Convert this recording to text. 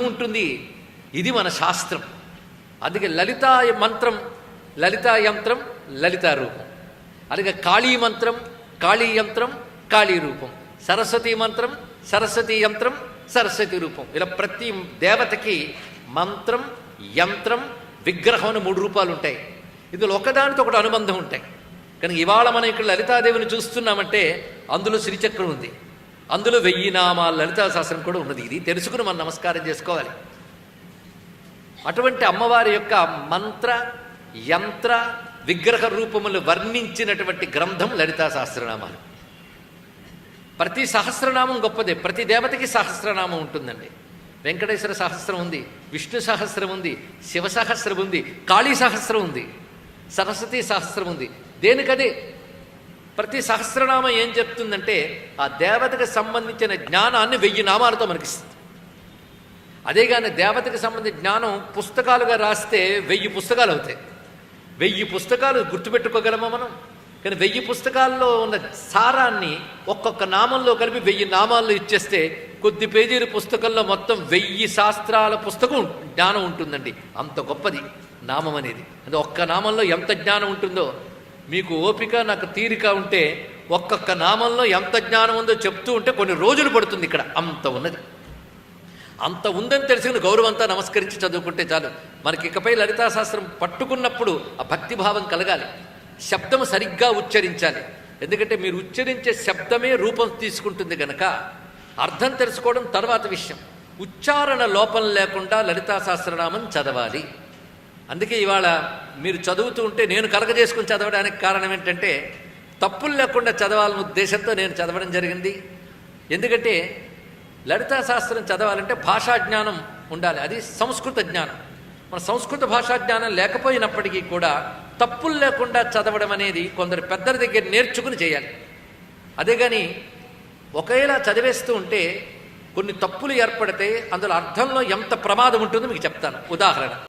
ఉంటుంది. ఇది మన శాస్త్రం. అందుకే లలితా మంత్రం లలితా యంత్రం లలితా రూపం. అలాగే కాళీ మంత్రం కాళీ యంత్రం కాళీ రూపం. సరస్వతి మంత్రం సరస్వతి యంత్రం సరస్వతి రూపం. ఇలా ప్రతి దేవతకి మంత్రం యంత్రం విగ్రహం అని మూడు రూపాలు ఉంటాయి ఇందులో ఒకదానితో ఒకటి అనుబంధం ఉంటాయి. కానీ ఇవాళ మనం ఇక్కడ లలితాదేవిని చూస్తున్నామంటే అందులో శ్రీచక్రం ఉంది. అందులో వెయ్యి నామాల లలితా శాస్త్రం కూడా ఉన్నది. ఇది తెలుసుకుని మనం నమస్కారం చేసుకోవాలి. అటువంటి అమ్మవారి యొక్క మంత్ర యంత్ర విగ్రహ రూపములు వర్ణించినటువంటి గ్రంథం లలితా సహస్రనామాలు. ప్రతి సహస్రనామం గొప్పదే. ప్రతి దేవతకి సహస్రనామం ఉంటుందండి. వెంకటేశ్వర సహస్రం ఉంది విష్ణు సహస్రం ఉంది శివ సహస్రం ఉంది కాళీ సహస్రం ఉంది సరస్వతి సహస్రం ఉంది. దేనికదే? ప్రతి సహస్రనామం ఏం చెప్తుందంటే ఆ దేవతకు సంబంధించిన జ్ఞానాన్ని వెయ్యి నామాలతో మనకిస్తుంది. అదే కానీ దేవతకు సంబంధించిన జ్ఞానం పుస్తకాలుగా రాస్తే వెయ్యి పుస్తకాలు అవుతాయి. వెయ్యి పుస్తకాలు గుర్తుపెట్టుకోగలమా మనం? కానీ వెయ్యి పుస్తకాల్లో ఉన్న సారాన్ని ఒక్కొక్క నామంలో కలిపి వెయ్యి నామాల్లో ఇచ్చేస్తే కొద్ది పేజీల పుస్తకంలో మొత్తం వెయ్యి శాస్త్రాల పుస్తకం జ్ఞానం ఉంటుందండి. అంత గొప్పది నామం అనేది. అంటే ఒక్క నామంలో ఎంత జ్ఞానం ఉంటుందో మీకు ఓపిక నాకు తీరిక ఉంటే ఒక్కొక్క నామంలో ఎంత జ్ఞానం ఉందో చెప్తూ ఉంటే కొన్ని రోజులు పడుతుంది ఇక్కడ. అంత ఉన్నది. అంత ఉందని తెలిసిన గౌరవంతా నమస్కరించి చదువుకుంటే చాలు. మనకి ఇకపై లలితా శాస్త్రం పట్టుకున్నప్పుడు ఆ భక్తిభావం కలగాలి. శబ్దం సరిగ్గా ఉచ్చరించాలి. ఎందుకంటే మీరు ఉచ్చరించే శబ్దమే రూపం తీసుకుంటుంది గనక అర్థం తెలుసుకోవడం తర్వాత విషయం. ఉచ్చారణ లోపం లేకుండా లలితా చదవాలి. అందుకే ఇవాళ మీరు చదువుతూ ఉంటే నేను కలగజేసుకుని చదవడానికి కారణం ఏంటంటే తప్పులు లేకుండా చదవాలనే ఉద్దేశంతో నేను చదవడం జరిగింది. ఎందుకంటే లలితా శాస్త్రం చదవాలంటే భాషా జ్ఞానం ఉండాలి. అది సంస్కృత జ్ఞానం. మన సంస్కృత భాషా జ్ఞానం లేకపోయినప్పటికీ కూడా తప్పులు లేకుండా చదవడం అనేది కొందరు పెద్దల దగ్గర నేర్చుకుని చేయాలి. అదే కానీ ఒకేలా చదివేస్తూ ఉంటే కొన్ని తప్పులు ఏర్పడితే అందులో అర్థంలో ఎంత ప్రమాదం ఉంటుందో మీకు చెప్తాను. ఉదాహరణ.